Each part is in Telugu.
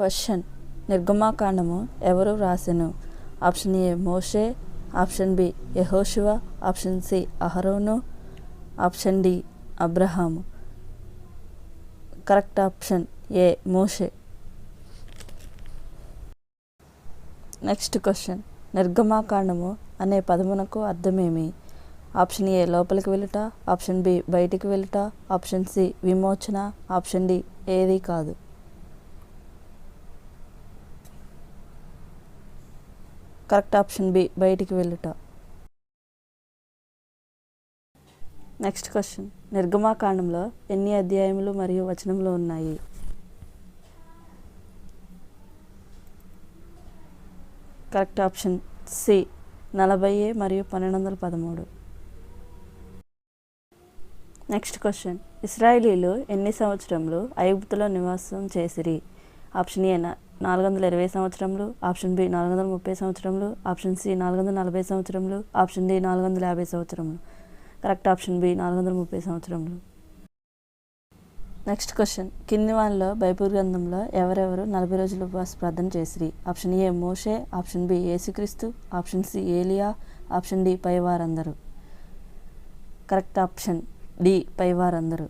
క్వశ్చన్. నిర్గమాకాండము ఎవరు వ్రాసెను ఆప్షన్ ఏ మోషే ఆప్షన్ బి యహోశివ ఆప్షన్ సి అహరోను ఆప్షన్ డి అబ్రహాము. Correct option A Moshe. Next question. నిర్గమాకాండము అనే పదమునకు అర్థమేమి? ఆప్షన్ ఏ లోపలికి వెళ్ళుట ఆప్షన్ బి బయటికి వెళ్ళుట ఆప్షన్ సి విమోచన ఆప్షన్ డి ఏది కాదు. కరెక్ట్ ఆప్షన్ బి బయటికి వెళ్ళుట. Next question. నిర్గమాకాండంలో ఎన్ని అధ్యాయములు మరియు వచనములు ఉన్నాయి? కరెక్ట్ ఆప్షన్ సి నలభై మరియు పన్నెండు వందల పదమూడు. Next question. ఇస్రాయేలీలు ఎన్ని సంవత్సరములు ఐగుప్తులో నివాసం చేసిరి? ఆప్షన్ ఏ నాలుగు వందల ఇరవై సంవత్సరములు ఆప్షన్ బి నాలుగు వందల ముప్పై సంవత్సరములు ఆప్షన్ సి నాలుగు వందల నలభై సంవత్సరములు ఆప్షన్ డి నాలుగు వందల యాభై సంవత్సరములు కరెక్ట్ ఆప్షన్ బి నాలుగు వందల ముప్పై సంవత్సరములు నెక్స్ట్ క్వశ్చన్. కింది వాళ్ళలో బైబిల్ గ్రంథంలో ఎవరెవరు నలభై రోజులు ఉపవాస ప్రార్థన చేసిరి? ఆప్షన్ ఏ మోషే ఆప్షన్ బి ఏసుక్రీస్తు ఆప్షన్ సి ఏలియా ఆప్షన్ డి పైవారందరూ. Correct option D పైవారందరూ.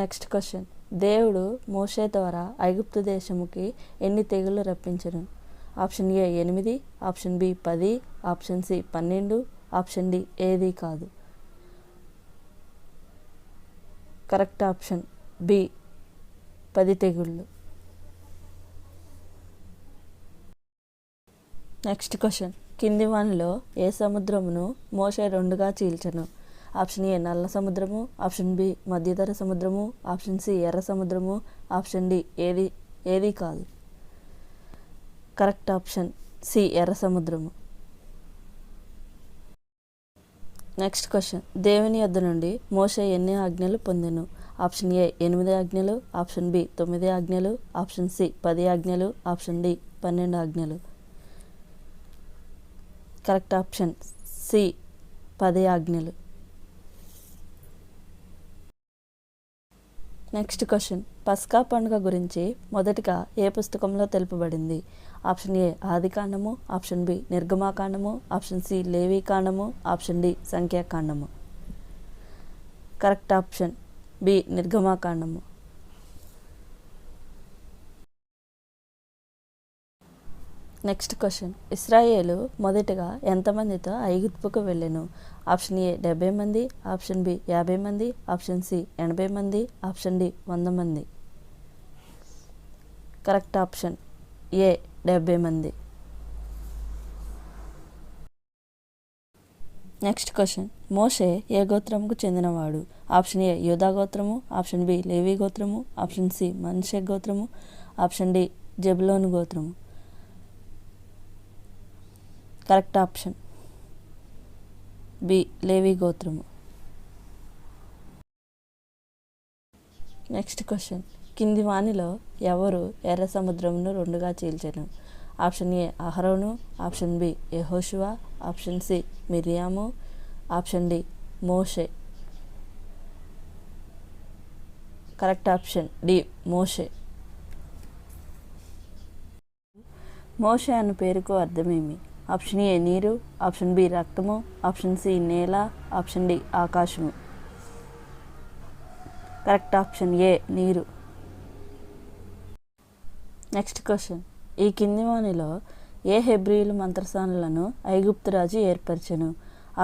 Next question. దేవుడు మోషే ద్వారా ఐగుప్తు దేశముకి ఎన్ని తెగుళ్ళు రప్పించను? ఆప్షన్ ఏ ఎనిమిది ఆప్షన్ బి పది ఆప్షన్ సి పన్నెండు ఆప్షన్ డి ఏది కాదు. కరెక్ట్ ఆప్షన్ బి పది తెగుళ్ళు నెక్స్ట్ క్వశ్చన్. కింది వానిలో ఏ సముద్రమును మోసే రెండుగా చీల్చను? ఆప్షన్ ఏ నల్ల సముద్రము ఆప్షన్ బి మధ్యధర సముద్రము ఆప్షన్ సి ఎర్ర సముద్రము ఆప్షన్ డి ఏది ఏది కాదు. కరెక్ట్ ఆప్షన్ సి ఎర్ర సముద్రము. Next question. దేవుని యొద్ద నుండి మోసే ఎన్ని ఆజ్ఞలు పొందెను? ఆప్షన్ ఏ ఎనిమిది ఆజ్ఞలు ఆప్షన్ బి తొమ్మిది ఆజ్ఞలు ఆప్షన్ సి పది ఆజ్ఞలు ఆప్షన్ డి పన్నెండు ఆజ్ఞలు. కరెక్ట్ ఆప్షన్ సి పది ఆజ్ఞలు. Next question. పస్కా పండుగ గురించి మొదటిగా ఏ పుస్తకంలో తెలుపబడింది? ఆప్షన్ ఏ ఆదికాండము ఆప్షన్ బి నిర్గమాకాండము ఆప్షన్ సి లేవీకాండము ఆప్షన్ డి సంఖ్యాకాండము. Correct option. బి నిర్గమాకాండము. నెక్స్ట్ క్వశ్చన్ ఇస్రాయేలు మొదటగా ఎంతమందితో ఐగుప్తుకు వెళ్ళాను? ఆప్షన్ ఏ డెబ్బై మంది. ఆప్షన్ బి యాభై మంది. ఆప్షన్ సి ఎనభై మంది. ఆప్షన్ డి వంద మంది. కరెక్ట్ ఆప్షన్ ఏ డెబ్బై మంది. నెక్స్ట్ క్వశ్చన్ మోషే ఏ గోత్రంకు చెందినవాడు? ఆప్షన్ ఏ యోధా గోత్రము. ఆప్షన్ బి లేవి గోత్రము. ఆప్షన్ సి మన్షే గోత్రము. ఆప్షన్ డి జబులోను గోత్రము. Correct option. బి లేవి గోత్రము. Next question. కింది వాణిలో ఎవరు ఎర్ర సముద్రమును రెండుగా చీల్చను? ఆప్షన్ ఏ అహరోను. ఆప్షన్ బి ఎహోషువా ఆప్షన్ సి మిరియాము. ఆప్షన్ డి మోషే. కరెక్ట్ ఆప్షన్ డి మోషే. మోషే అన్న పేరుకు అర్థమేమి? ఆప్షన్ ఏ నీరు ఆప్షన్ బి రక్తము ఆప్షన్ సి నేల ఆప్షన్ డి ఆకాశము. కరెక్ట్ ఆప్షన్ ఏ నీరు. Next question. ఈ కింది వాణిలో ఏ హెబ్రియులు మంత్రసానులను ఐగుప్తు రాజు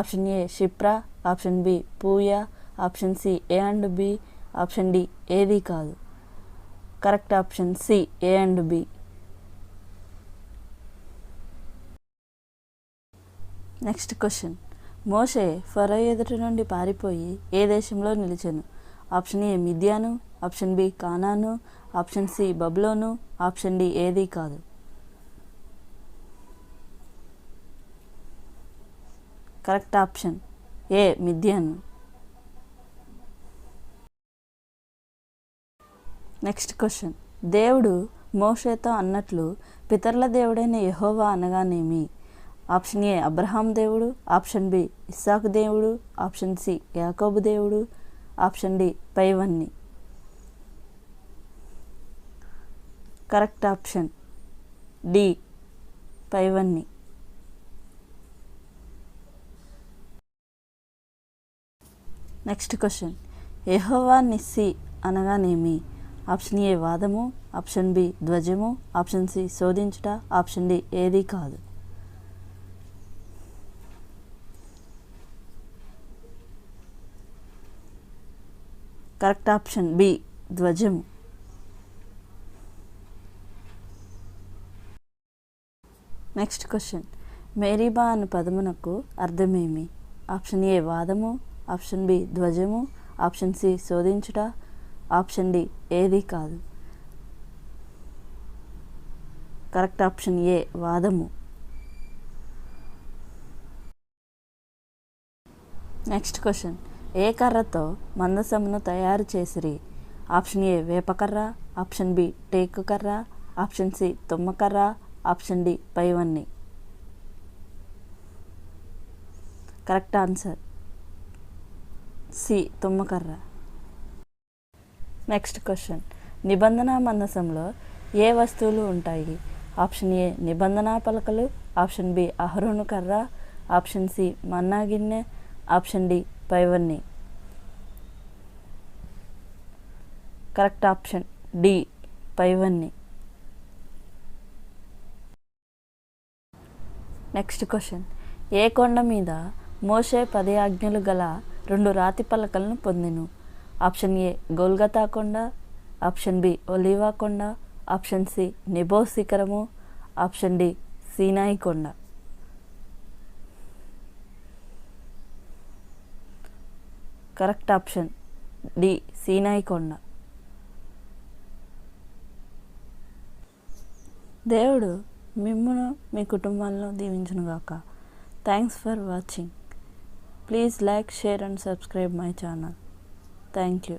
ఆప్షన్ ఏ షిప్రా option B పూయా option C A and B option D ఏది కాదు. Correct option C A and B. Next question మోషే ఫరో ఎదుటి నుండి పారిపోయి ఏ దేశంలో నిలిచాను? ఆప్షన్ ఏ మిథ్యాను ఆప్షన్ బి కానాను. ఆప్షన్ సి బబ్లోను. ఆప్షన్ డి ఏది కాదు. కరెక్ట్ ఆప్షన్ ఏ మిథ్యాను నెక్స్ట్ క్వశ్చన్ దేవుడు మోషేతో అన్నట్లు పితరుల దేవుడైన యహోవా అనగానేమి? ఆప్షన్ ఏ అబ్రహాం దేవుడు ఆప్షన్ బి ఇస్సాకు దేవుడు ఆప్షన్ సి యాకోబు దేవుడు ఆప్షన్ డి పైవన్నీ. కరెక్ట్ ఆప్షన్ డి పైవన్నీ. Next question. ఎహోవా నిస్సి అనగానేమి? ఆప్షన్ ఏ వాదము ఆప్షన్ బి ధ్వజము ఆప్షన్ సి శోధించుట ఆప్షన్ డి ఏది కాదు. కరెక్ట్ ఆప్షన్ బి ధ్వజము నెక్స్ట్ క్వశ్చన్. మేరీబా అనే పదమునకు అర్థమేమి? ఆప్షన్ ఏ వాదము. ఆప్షన్ బి ధ్వజము. ఆప్షన్ సి శోధించుట. ఆప్షన్ డి ఏది కాదు. Correct option A వాదము. Next question. ఏ కర్రతో మందసమును తయారు చేసిరి? ఆప్షన్ ఏ వేపకర్ర ఆప్షన్ బి టేకు కర్ర ఆప్షన్ సి తుమ్మకర్ర ఆప్షన్ డి పైవన్నీ. Correct answer. సి తుమ్మకర్ర నెక్స్ట్ క్వశ్చన్. నిబంధన మందసంలో ఏ వస్తువులు ఉంటాయి? ఆప్షన్ ఏ నిబంధన పలకలు ఆప్షన్ బి అహరోను కర్ర ఆప్షన్ సి మన్నా గిన్నె ఆప్షన్ డి పైవన్నీ. కరెక్ట్ ఆప్షన్ డి పైవన్నీ. Next question. ఏ కొండ మీద మోషే పది ఆజ్ఞలు గల రెండు రాతి పలకలను పొందెను? ఆప్షన్ ఏ గోల్గతా కొండ. ఆప్షన్ బి ఒలివా కొండ. ఆప్షన్ సి నిబో శిఖరము. ఆప్షన్ డి సీనాయి కొండ. Correct option. డి. సీనాయి కొండ. దేవుడు మిమ్మను మీ కుటుంబాలను దీవించునుగాక thanks for watching. Please like share and subscribe my channel. Thank you.